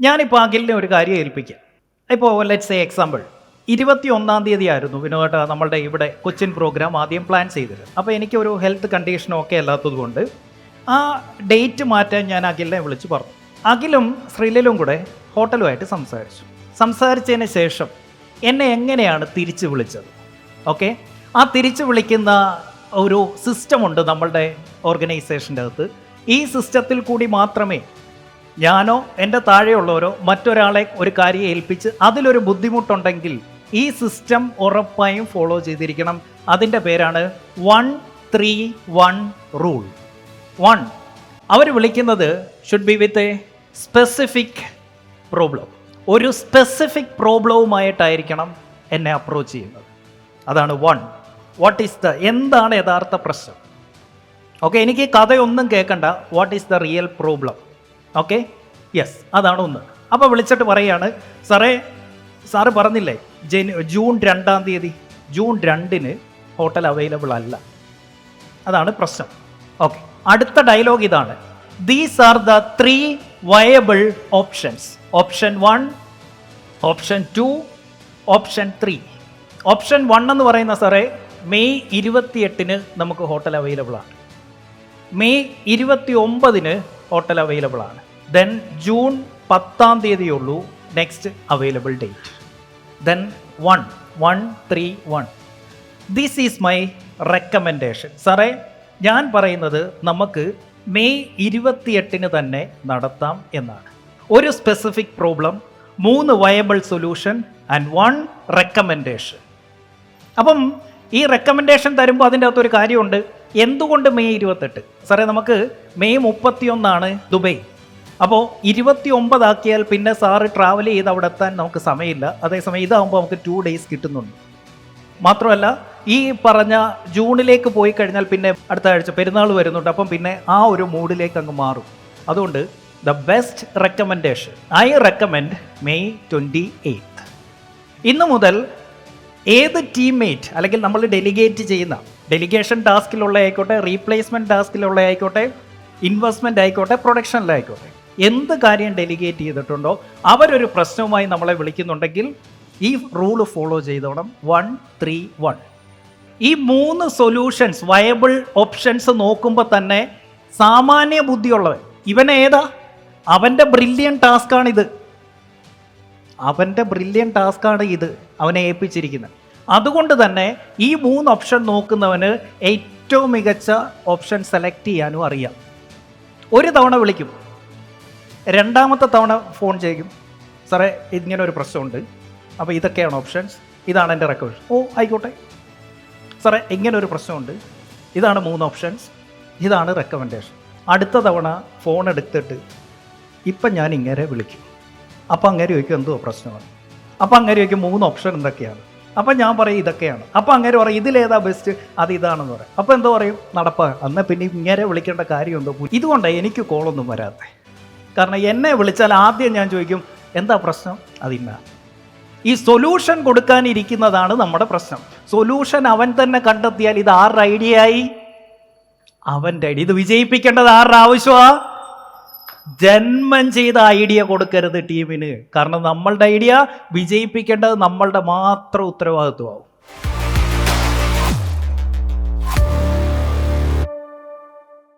ഞാനിപ്പോൾ അഖിലിനെ ഒരു കാര്യം ഏൽപ്പിക്കാം. ഇപ്പോൾ ലെറ്റ്സ് എ എക്സാമ്പിൾ ഇരുപത്തി ഒന്നാം തീയതി ആയിരുന്നു വിനോദ നമ്മളുടെ ഇവിടെ കൊച്ചിൻ പ്രോഗ്രാം ആദ്യം പ്ലാൻ ചെയ്തത്. അപ്പോൾ എനിക്കൊരു ഹെൽത്ത് കണ്ടീഷനും ഒക്കെ അല്ലാത്തത് കൊണ്ട് ആ ഡേറ്റ് മാറ്റാൻ ഞാൻ അഖിലിനെ വിളിച്ച് പറഞ്ഞു. അഖിലും ശ്രീലലും കൂടെ ഹോട്ടലുമായിട്ട് സംസാരിച്ചു. സംസാരിച്ചതിന് ശേഷം എന്നെ എങ്ങനെയാണ് തിരിച്ച് വിളിച്ചത്? ഓക്കെ ആ തിരിച്ച് വിളിക്കുന്ന ഒരു സിസ്റ്റമുണ്ട് നമ്മളുടെ ഓർഗനൈസേഷന്റെ അകത്ത്. ഈ സിസ്റ്റത്തിൽ കൂടി മാത്രമേ ഞാനോ എന്റെ താഴെയുള്ളവരോ മറ്റൊരാളെ ഒരു കാര്യം ഏൽപ്പിച്ച് അതിലൊരു ബുദ്ധിമുട്ടുണ്ടെങ്കിൽ ഈ സിസ്റ്റം ഉറപ്പായും ഫോളോ ചെയ്തിരിക്കണം. അതിന്റെ പേരാണ് one three one rule. One. അവർ വിളിക്കുന്നത് should be with a specific problem ഒരു സ്പെസിഫിക് പ്രോബ്ലവുമായിട്ടായിരിക്കണം എന്നെ അപ്രോച്ച് ചെയ്യുന്നത്. അതാണ് വൺ. വാട്ട് ഈസ് ദ എന്താണ് യഥാർത്ഥ പ്രശ്നം? ഓക്കെ എനിക്ക് കഥയൊന്നും കേൾക്കണ്ട. What is the real problem okay yes അതാണ് ഒന്ന്. അപ്പോൾ വിളിച്ചിട്ട് പറയാണ് സാറേ സാറ് പറഞ്ഞില്ലേ ജനു ജൂൺ രണ്ടാം തീയതി ജൂൺ രണ്ടിന് ഹോട്ടൽ അവൈലബിൾ അല്ല. അതാണ് പ്രശ്നം. ഓക്കെ അടുത്ത ഡയലോഗ് ഇതാണ്. These are the three viable options option one option two option three option one എന്ന് പറയുന്ന സാറേ മെയ് ഇരുപത്തിയെട്ടിന് നമുക്ക് ഹോട്ടൽ അവൈലബിൾ ആണ്. മെയ് ഇരുപത്തി ഒമ്പതിന് ഹോട്ടൽ അവൈലബിൾ ആണ്. ദെൻ ജൂൺ പത്താം തീയതിയുള്ളൂ next available date then one one three one this is my recommendation സാറേ ഞാൻ പറയുന്നത് നമുക്ക് മെയ് ഇരുപത്തിയെട്ടിന് തന്നെ നടത്താം എന്നാണ്. ഒരു സ്പെസിഫിക് പ്രോബ്ലം മൂന്ന് viable solution and one recommendation അപ്പം ഈ റെക്കമെൻഡേഷൻ തരുമ്പോൾ അതിന്റെ അകത്തൊരു കാര്യമുണ്ട്. എന്തുകൊണ്ട് മെയ് ഇരുപത്തെട്ട്? സാറേ നമുക്ക് മെയ് മുപ്പത്തിയൊന്നാണ് ദുബൈ അപ്പോൾ ഇരുപത്തി ഒമ്പതാക്കിയാൽ പിന്നെ സാറ് ട്രാവൽ ചെയ്ത് അവിടെ എത്താൻ നമുക്ക് സമയമില്ല. അതേസമയം ഇതാകുമ്പോൾ നമുക്ക് ടു ഡേയ്സ് കിട്ടുന്നുണ്ട്. മാത്രമല്ല ഈ പറഞ്ഞ ജൂണിലേക്ക് പോയി കഴിഞ്ഞാൽ പിന്നെ അടുത്ത ആഴ്ച പെരുന്നാൾ വരുന്നുണ്ട്. അപ്പം പിന്നെ ആ ഒരു മൂഡിലേക്ക് അങ്ങ് മാറും. അതുകൊണ്ട് the best recommendation I recommend May twenty eighth ഇന്ന് മുതൽ ഏത് ടീംമേറ്റ് അല്ലെങ്കിൽ നമ്മൾ ഡെലിഗേറ്റ് ചെയ്യുന്ന ഡെലിഗേഷൻ ടാസ്കിലുള്ള ആയിക്കോട്ടെ റീപ്ലേസ്മെന്റ് ടാസ്കിലുള്ള ആയിക്കോട്ടെ ഇൻവെസ്റ്റ്മെന്റ് ആയിക്കോട്ടെ പ്രൊഡക്ഷനിലായിക്കോട്ടെ എന്ത് കാര്യം ഡെലിഗേറ്റ് ചെയ്തിട്ടുണ്ടോ അവരൊരു പ്രശ്നവുമായി നമ്മളെ വിളിക്കുന്നുണ്ടെങ്കിൽ ഈ rule follow ചെയ്തോണം. One three one. ഈ മൂന്ന് സൊല്യൂഷൻസ് വയബിൾ ഓപ്ഷൻസ് നോക്കുമ്പോൾ തന്നെ സാമാന്യ ബുദ്ധിയുള്ളവൻ. ഇവൻ ഏതാ? അവന്റെ ബ്രില്യൻ ടാസ്ക്കാണിത് അവന്റെ ബ്രില്യൻ ടാസ്ക്കാണ് ഇത്. അവനെ ഏൽപ്പിച്ചിരിക്കുന്നത്. അതുകൊണ്ട് തന്നെ ഈ മൂന്ന് ഓപ്ഷൻ നോക്കുന്നവന് ഏറ്റവും മികച്ച ഓപ്ഷൻ സെലക്ട് ചെയ്യാനും അറിയാം. ഒരു തവണ വിളിക്കും. രണ്ടാമത്തെ തവണ ഫോൺ ചെയ്യും. സാറേ ഇങ്ങനെ ഒരു പ്രശ്നമുണ്ട്. അപ്പോൾ ഇതൊക്കെയാണ് ഓപ്ഷൻസ് ഇതാണ് എന്റെ റെക്കോർഡ് ഓ ആയിക്കോട്ടെ. സാറേ ഇങ്ങനെ ഒരു പ്രശ്നമുണ്ട്. ഇതാണ് മൂന്ന് ഓപ്ഷൻസ് ഇതാണ് റെക്കമെൻഡേഷൻ അടുത്ത തവണ ഫോൺ എടുത്തിട്ട് ഇപ്പം ഞാൻ ഇങ്ങനെ വിളിക്കും. അപ്പം അങ്ങനെ ചോദിക്കും എന്തോ പ്രശ്നമാണ്? അപ്പം അങ്ങനെ ചോദിക്കും മൂന്ന് ഓപ്ഷൻ എന്തൊക്കെയാണ്? അപ്പം ഞാൻ പറയും ഇതൊക്കെയാണ്. അപ്പം അങ്ങനെ പറയും ഇതിലേതാ ബെസ്റ്റ് അത് ഇതാണെന്ന് പറയും. അപ്പം എന്തോ പറയും? നടപ്പ. അന്ന് പിന്നെ ഇങ്ങനെ വിളിക്കേണ്ട കാര്യമുണ്ടോ. ഇതുകൊണ്ടാണ് എനിക്ക് കോളൊന്നും വരാത്തത് കാരണം എന്നെ വിളിച്ചാൽ ആദ്യം ഞാൻ ചോദിക്കും എന്താ പ്രശ്നം? അതില്ല ഈ സൊല്യൂഷൻ കൊടുക്കാനിരിക്കുന്നതാണ് നമ്മുടെ പ്രശ്നം. സൊല്യൂഷൻ അവൻ തന്നെ കണ്ടെത്തിയാൽ ഇത് ആരുടെ ഐഡിയ ആയി? അവന്റെ ഐഡിയ ഇത് വിജയിപ്പിക്കേണ്ടത് ആരുടെ ആവശ്യമാ? ജന്മം ചെയ്ത ഐഡിയ കൊടുക്കരുത് ടീമിന്. കാരണം നമ്മളുടെ ഐഡിയ വിജയിപ്പിക്കേണ്ടത് നമ്മളുടെ മാത്രം ഉത്തരവാദിത്വമാവും.